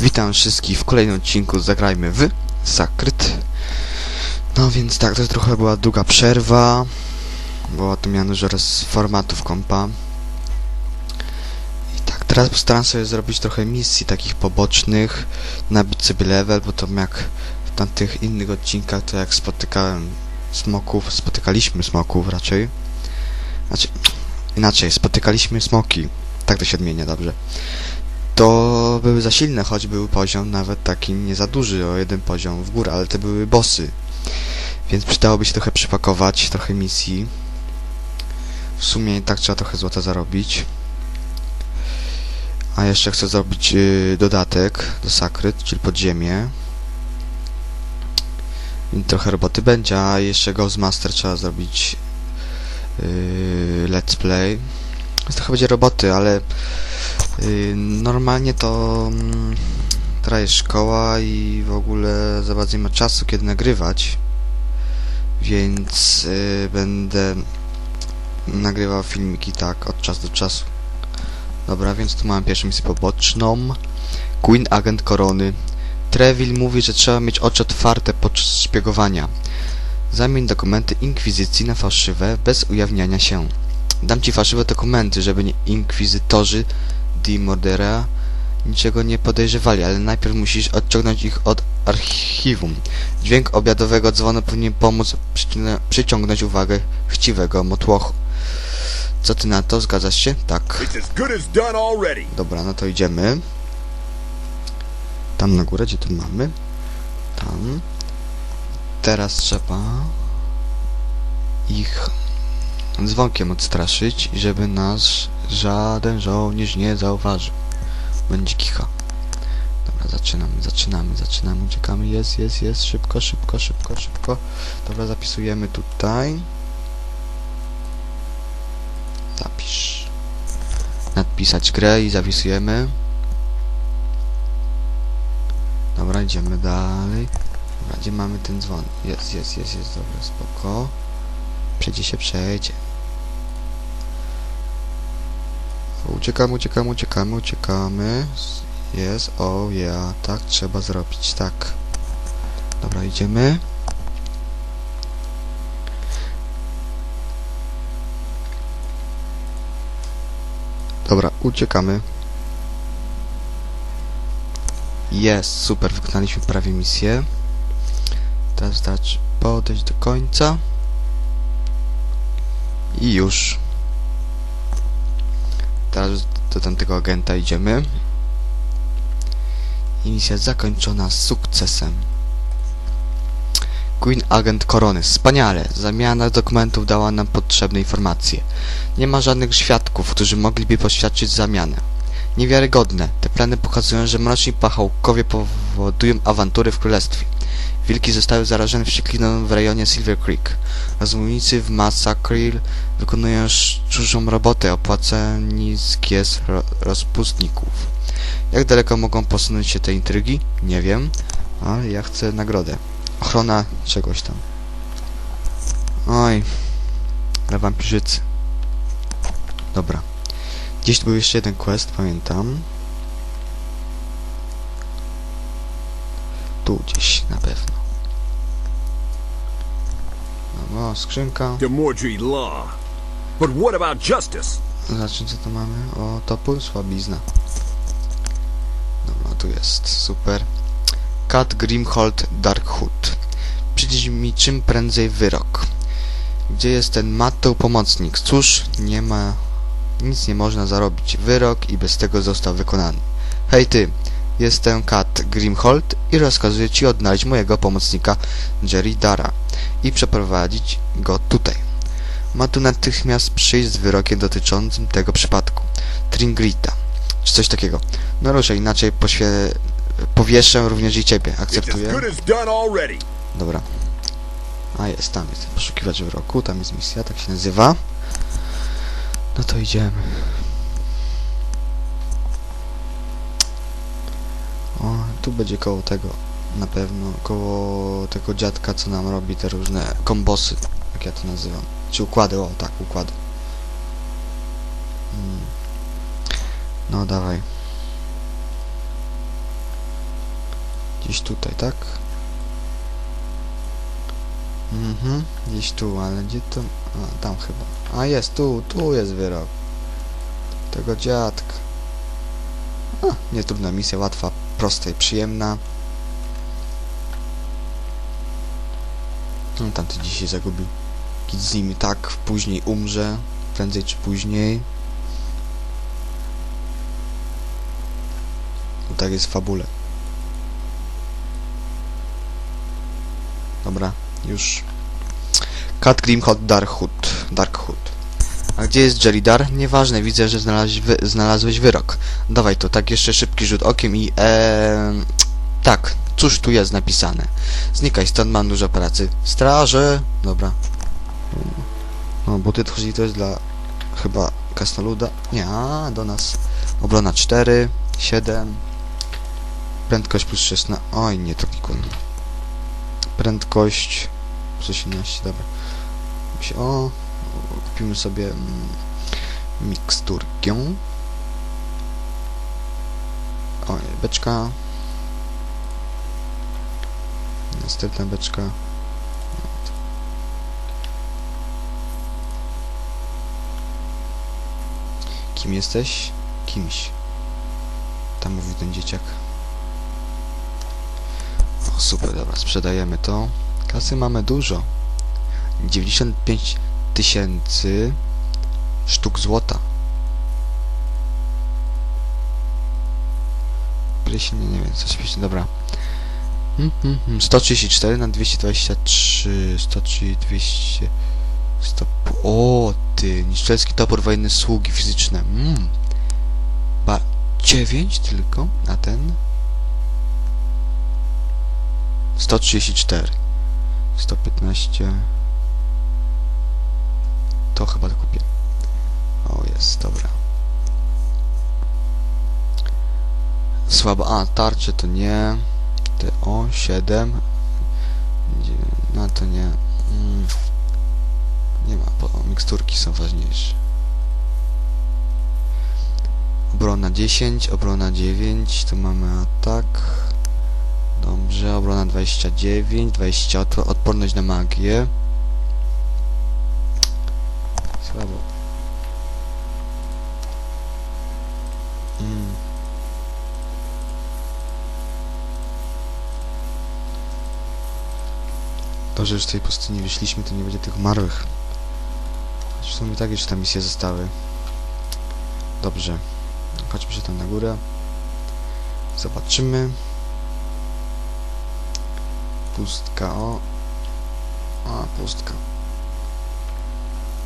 Witam wszystkich w kolejnym odcinku Zagrajmy w Sakryt. No więc tak, to trochę była długa przerwa. Była to miano dużo z formatów kompa. I tak, teraz postaram sobie zrobić trochę misji takich pobocznych, nabić sobie level, bo to jak w tamtych innych odcinkach, to jak spotykałem smoków, spotykaliśmy smoków raczej. Znaczy, inaczej, spotykaliśmy smoki. Tak to się odmienia, dobrze to były za silne, choć był poziom nawet taki nie za duży, o jeden poziom w górę, ale to były bossy. Więc przydałoby się trochę przypakować, trochę misji. W sumie i tak trzeba trochę złota zarobić. A jeszcze chcę zrobić yy, dodatek do Sakryt, czyli podziemie. I trochę roboty będzie, a jeszcze Ghostmaster trzeba zrobić yy, let's play. Więc trochę będzie roboty, ale Normalnie to mm, teraz jest szkoła i w ogóle za bardzo nie ma czasu kiedy nagrywać, więc yy, będę nagrywał filmiki tak od czasu do czasu. Dobra, więc tu mam pierwszą misję poboczną. Queen Agent Korony. Treville mówi, że trzeba mieć oczy otwarte podczas szpiegowania. Zamień dokumenty inkwizycji na fałszywe bez ujawniania się. Dam ci fałszywe dokumenty, żeby nie inkwizytorzy Di Mordera niczego nie podejrzewali, ale najpierw musisz odciągnąć ich od archiwum. Dźwięk obiadowego dzwonu powinien pomóc przyciągnąć uwagę chciwego motłochu. Co ty na to? Zgadzasz się? Tak. Dobra, no to idziemy. Tam na górę, gdzie tu mamy? Tam. Teraz trzeba ich dzwonkiem odstraszyć, żeby nas żaden żołnierz nie zauważył. Będzie kicha. Dobra, zaczynamy, zaczynamy, zaczynamy, uciekamy. Jest, jest, jest. Szybko, szybko, szybko, szybko. Dobra, zapisujemy tutaj. Zapisz. Nadpisać grę i zapisujemy. Dobra, idziemy dalej. Dobra, gdzie mamy ten dzwon? Jest, jest, jest, jest, dobra, spoko. Przejdzie się, przejdzie. Uciekamy, uciekamy, uciekamy, uciekamy. Jest, o ja, tak trzeba zrobić, tak. Dobra, idziemy. Dobra, uciekamy. Jest, super, wykonaliśmy prawie misję. Teraz dać podejść do końca. I już. Teraz do tamtego agenta idziemy. I misja zakończona sukcesem. Queen Agent Korony. Wspaniale. Zamiana dokumentów dała nam potrzebne informacje. Nie ma żadnych świadków, którzy mogliby poświadczyć zamianę. Niewiarygodne. Te plany pokazują, że mroczni pachołkowie powodują awantury w królestwie. Wilki zostały zarażone wściekliną w rejonie Silver Creek. Rozmównicy w Massacre wykonują szczurzą robotę opłacani z gies ro rozpustników. Jak daleko mogą posunąć się te intrygi? Nie wiem, ale ja chcę nagrodę. Ochrona czegoś tam. Oj, dla wampirzycy. Dobra. Gdzieś tu był jeszcze jeden quest, pamiętam. Tu gdzieś na pewno. No, skrzynka. But what about justice? Zobaczmy co tu mamy. O, topór, słabizna. Dobra, tu jest. Super. Kat Grimhold Darkhood. Przyjdzie mi czym prędzej wyrok. Gdzie jest ten Matteł pomocnik? Cóż, nie ma... Nic nie można zarobić. Wyrok i bez tego został wykonany. Hej ty, jestem Kat Grimhold i rozkazuję ci odnaleźć mojego pomocnika Jerry Dara i przeprowadzić go tutaj. Ma tu natychmiast przyjść z wyrokiem dotyczącym tego przypadku. Tringrita. Czy coś takiego. No ruszaj, inaczej poświe... powieszę również i ciebie. Akceptuję. Dobra. A jest, tam jest. Poszukiwacz wyroku, tam jest misja, tak się nazywa. No to idziemy. O, tu będzie koło tego. Na pewno. Koło tego dziadka, co nam robi te różne kombosy. Jak ja to nazywam. Czy układy, o tak, układy. Mm. No dawaj. Gdzieś tutaj, tak? Mhm, gdzieś tu, ale gdzie to? A, tam chyba. A jest, tu, tu jest wyrok. Tego dziadka. A, nietrudna misja, łatwa, prosta i przyjemna. No, tamty dziś się zagubił. Kit z nim i tak później umrze. Prędzej czy później. No tak jest w fabule. Dobra, już. Cat Grimhot Darkhood. Darkhood. A gdzie jest Jelidar? Nieważne, widzę, że znalazłeś, wy, znalazłeś wyrok. Dawaj to, tak jeszcze szybki rzut okiem i eee, Tak, cóż tu jest napisane? Znikaj stąd, mam dużo pracy. Straże! Dobra. No, buty tchórzy to jest dla chyba Krasnoluda. Nie, a do nas. Obrona 4, 7. Prędkość plus 16. Oj, nie to kikun. Prędkość plus 18, dobra. O, kupimy sobie mm, miksturkę. O, beczka. Następna beczka. Kim jesteś? Kimś. Tam mówi ten dzieciak. O, super, dobra, sprzedajemy to. Kasy mamy dużo. 95 tysięcy sztuk złota. Pryśnie, nie wiem, coś pisze, dobra. Hmm, hmm, hmm. 134 na 223, 130, 200, 100, o ty, niszczerski topór wojenny sługi fizyczne, mm. Ba, 9 tylko, a ten? 134, 115, to chyba to kupię. O, jest, dobra. Słabo, a, tarcze to nie. Te, o, 7. No to nie. Mm. Nie ma, bo miksturki są ważniejsze. Obrona 10, obrona 9, tu mamy atak. Dobrze, obrona 29, 20, odpo- odporność na magię. Słabo. Mm. To, że z tej pustyni wyszliśmy, to nie będzie tych marłych. Choć w sumie tak już tam misje zostały. Dobrze. Chodźmy się tam na górę. Zobaczymy. Pustka, o. A, pustka.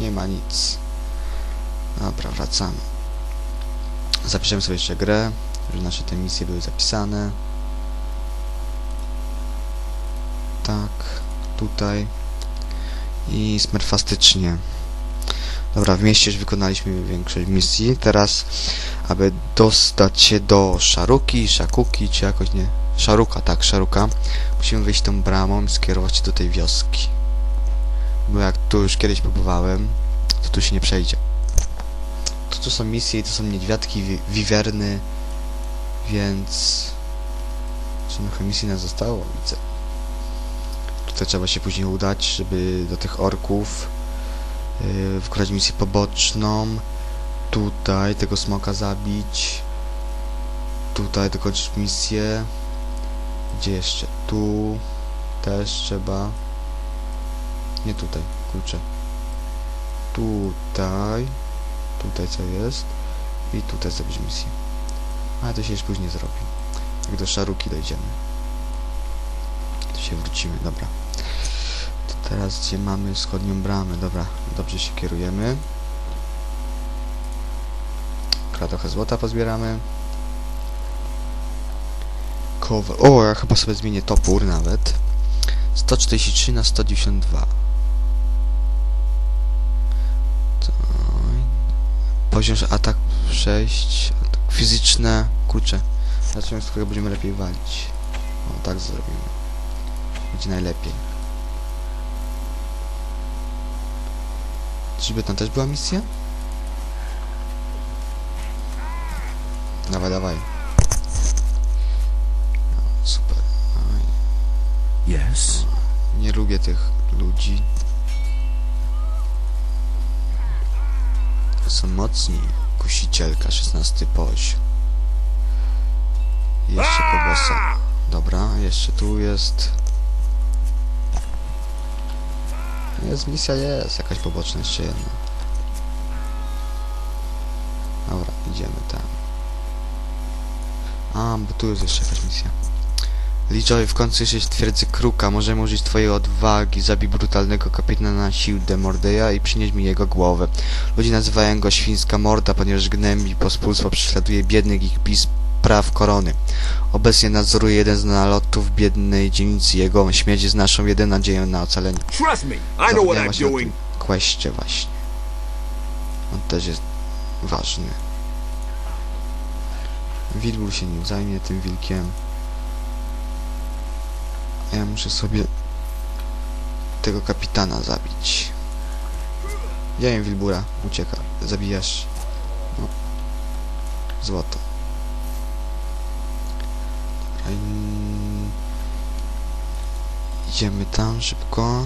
Nie ma nic. Dobra, wracamy. Zapiszemy sobie jeszcze grę, że nasze te misje były zapisane. Tak, tutaj. I smerfastycznie. Dobra, w mieście już wykonaliśmy większość misji. Teraz, aby dostać się do Szaruki, Szakuki, czy jakoś nie... Szaruka, tak, Szaruka. Musimy wyjść tą bramą i skierować się do tej wioski. Bo jak tu już kiedyś próbowałem, to tu się nie przejdzie. To tu są misje i to są niedźwiadki, wi wiwerny, więc... Trochę misji nas zostało, widzę. Tutaj trzeba się później udać, żeby do tych orków yy, wykonać misję poboczną. Tutaj tego smoka zabić. Tutaj dokończyć misję. Gdzie jeszcze? Tu też trzeba. Nie tutaj, kurczę. Tutaj. Tutaj co jest. I tutaj zrobić misję. Ale to się już później zrobi. Jak do szaruki dojdziemy. To się wrócimy, dobra. To teraz gdzie mamy wschodnią bramę? Dobra, dobrze się kierujemy. Trochę złota pozbieramy. Cover. O, ja chyba sobie zmienię topór nawet. 143 na 192. poziom, atak przejść, atak fizyczne, kurczę. Zobaczymy, z którego będziemy lepiej walić. O, tak zrobimy. Będzie najlepiej. Czyżby tam też była misja? Dawaj, dawaj. No, super. Aj. Yes. Nie lubię tych ludzi. Są mocni. Kusicielka, 16 poziom. Jeszcze po. Dobra, jeszcze tu jest... Jest misja, jest. Jakaś poboczna, jeszcze jedna. Dobra, idziemy tam. A, bo tu jest jeszcze jakaś misja. Liczowi w końcu jesteś twierdzy Kruka. Możemy użyć twojej odwagi. Zabij brutalnego kapitana sił Demordeja i przynieś mi jego głowę. Ludzie nazywają go Świńska Morda, ponieważ gnębi pospólstwo prześladuje biednych ich bis praw korony. Obecnie nadzoruje jeden z nalotów biednej dzielnicy. Jego śmierć jest naszą jedyną nadzieją na ocalenie. Trust me, I know what I'm doing. tym Questie właśnie. On też jest ważny. Wilbur się nim zajmie, tym wilkiem. Ja muszę sobie tego kapitana zabić. Jem Wilbura, ucieka. Zabijasz. No. Złoto. Idziemy tam szybko.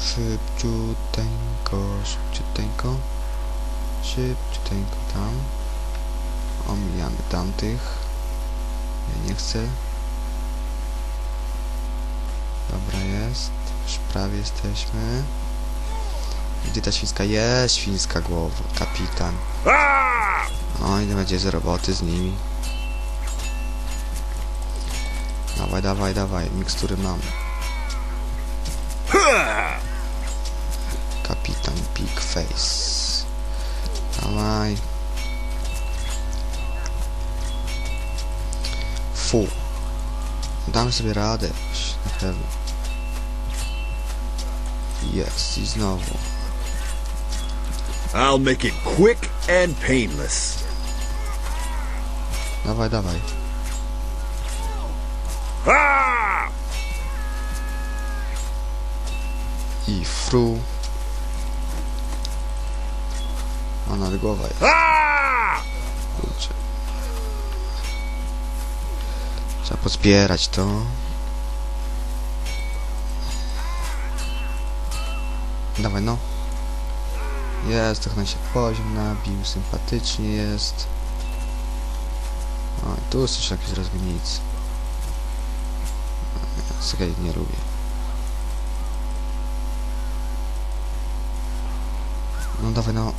Szybciuteńko, szybciuteńko. Szybciuteńko tam. Omijamy tamtych. Ja nie chcę. Dobra jest. Już prawie jesteśmy. Gdzie ta świńska? Jest świńska głowa. Kapitan. Oj, nie będzie z roboty z nimi. Dawaj, dawaj, dawaj. Mikstury mamy. Kapitan Big Face. Dawaj. Fu. Damy sobie radę. już, Na pewno. Jest i znowu. I'll make it quick and painless. Dawaj, dawaj. Ah! I fru. A nad głowa jest. Ah! Kurczę. Pozbierać to. Dawaj no. Jest, trochę się poziom nabił, sympatycznie jest. O, tu jest jeszcze jakieś rozbinicy. Okej, nie lubię. No dawaj no.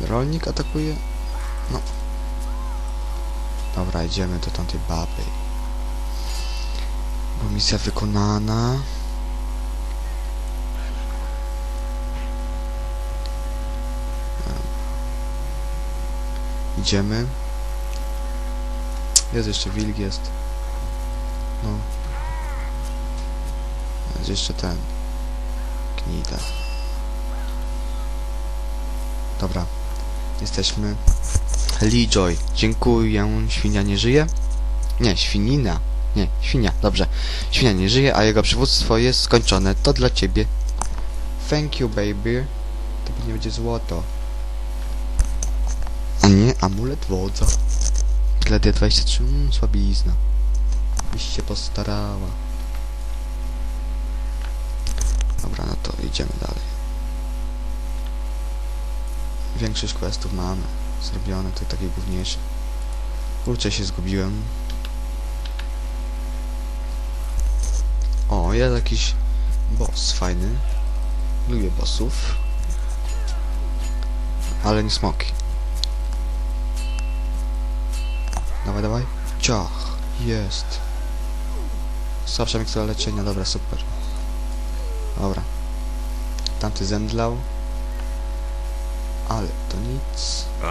Rolnik atakuje? No. Dobra, idziemy do tamtej baby. Bo misja wykonana. Idziemy. Jest jeszcze wilk, jest. No. Jest jeszcze ten. Gnida. Dobra. Jesteśmy. Lee Joy. Dziękuję. Świnia nie żyje? Nie, świnina. Nie, świnia. Dobrze. Świnia nie żyje, a jego przywództwo jest skończone. To dla ciebie. Thank you, baby. To pewnie będzie złoto. A nie, amulet wodza. Gledia 23. Mm, słabizna. Byś się postarała. Dobra, no to idziemy dalej. Większość questów mamy zrobione, to takie główniejsze. Kurczę, się zgubiłem. O, jest jakiś boss fajny. Lubię bossów. Ale nie smoki. Dawaj, dawaj. Ciach. Jest. Słabsza mikstura leczenia, dobra, super. Dobra. Tamty zemdlał. Ale to nic.